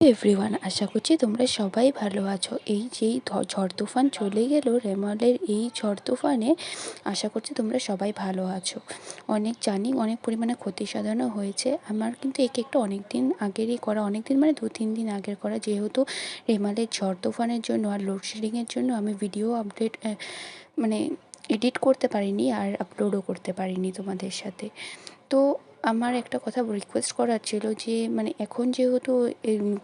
Everyone আশা করছি তোমরা সবাই ভালো আছো। এই যেই ঝড় তুফান চলে গেল, রেমালের এই ঝড় তুফানে আশা করছি তোমরা সবাই ভালো আছো। অনেক জানি, অনেক পরিমাণে ক্ষতি সাধনও হয়েছে। আমার কিন্তু একে একটু অনেক দিন আগেরই করা অনেক দিন মানে দু তিন দিন আগের করা। যেহেতু রেমালের ঝড় তুফানের জন্য আর লোডশেডিংয়ের জন্য আমি ভিডিও আপডেট মানে এডিট করতে পারিনি আর আপলোডও করতে পারিনি তোমাদের সাথে। তো আমার একটা কথা রিকোয়েস্ট করার ছিল যে মানে এখন যেহেতু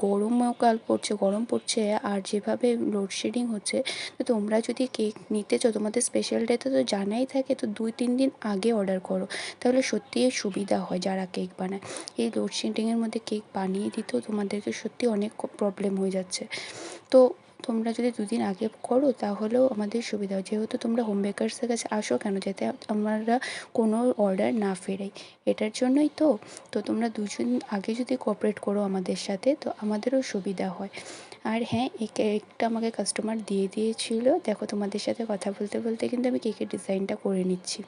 গরমকাল পড়ছে, গরম পড়ছে আর যেভাবে লোডশেডিং হচ্ছে, তো তোমরা যদি কেক নিতে চাও, তোমাদের স্পেশাল ডেতে তো জানাই থাকে, তো দুই তিন দিন আগে অর্ডার করো। তাহলে সত্যিই সুবিধা হয় যারা কেক বানায়। এই লোডশেডিংয়ের মধ্যে কেক বানিয়ে দিতেও তোমাদেরকে সত্যি অনেক প্রবলেম হয়ে যাচ্ছে। তো তোমরা যদি দুদিন আগে করো, তাহলেও আমাদের সুবিধা হয় যেহেতু তোমরা হোম বেকার্সের কাছে আসো কেন? যাতে আমরা কোনো অর্ডার না ফেরাই। এটার জন্যই তো তো তোমরা দুজন আগে যদি কোঅপারেট করো আমাদের সাথে, তো আমাদেরও সুবিধা হয়। আর হ্যাঁ এই কেকটা আমাকে কাস্টমার দিয়ে দিয়েছিল। দেখো তোমাদের সাথে কথা বলতে বলতে কিন্তু আমি কেকের ডিজাইনটা করে নিচ্ছি।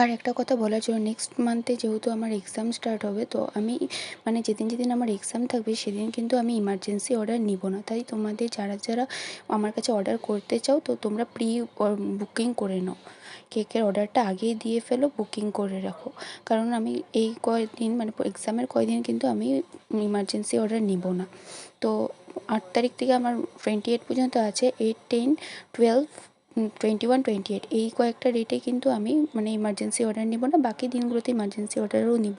আর একটা কথা বলার জন্য নেক্সট মান্থে যেহেতু আমার এক্সাম স্টার্ট হবে, তো আমি মানে যেদিন যেদিন আমার এক্সাম থাকবে সেদিন কিন্তু আমি ইমার্জেন্সি অর্ডার নিব না। তাই তোমাদের যারা যারা আমার কাছে অর্ডার করতে চাও, তো তোমরা প্রি বুকিং করে নাও। কেকের অর্ডারটা আগেই দিয়ে ফেলো বুকিং করে রাখো। কারণ আমি এই কয়দিন মানে এক্সামের কয়দিন কিন্তু আমি ইমার্জেন্সি অর্ডার নিব না। তো আট তারিখ থেকে আমার টোয়েন্টি এইট পর্যন্ত আছে eight ten twelve twenty one twenty eight এই কয়েকটা ডেটে কিন্তু আমি মানে ইমার্জেন্সি অর্ডার নেব না, বাকি দিনগুলোতে ইমার্জেন্সি অর্ডারও নিব,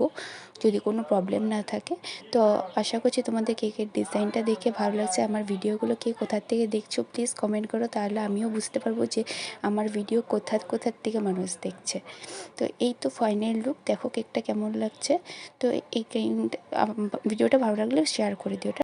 যদি কোনো প্রবলেম না থাকে। তো আশা করছি তোমাদের কেকের ডিজাইনটা দেখে ভালো লাগছে, আমার ভিডিওগুলো কে কোথার থেকে দেখছ প্লিজ কমেন্ট করো, তাহলে আমিও বুঝতে পারব যে আমার ভিডিও কোথার কোথার থেকে মানুষ দেখছে। তো এই তো ফাইনাল লুক দেখো কেকটা কেমন লাগছে। তো এই ভিডিওটা ভালো লাগলে শেয়ার করে দিও।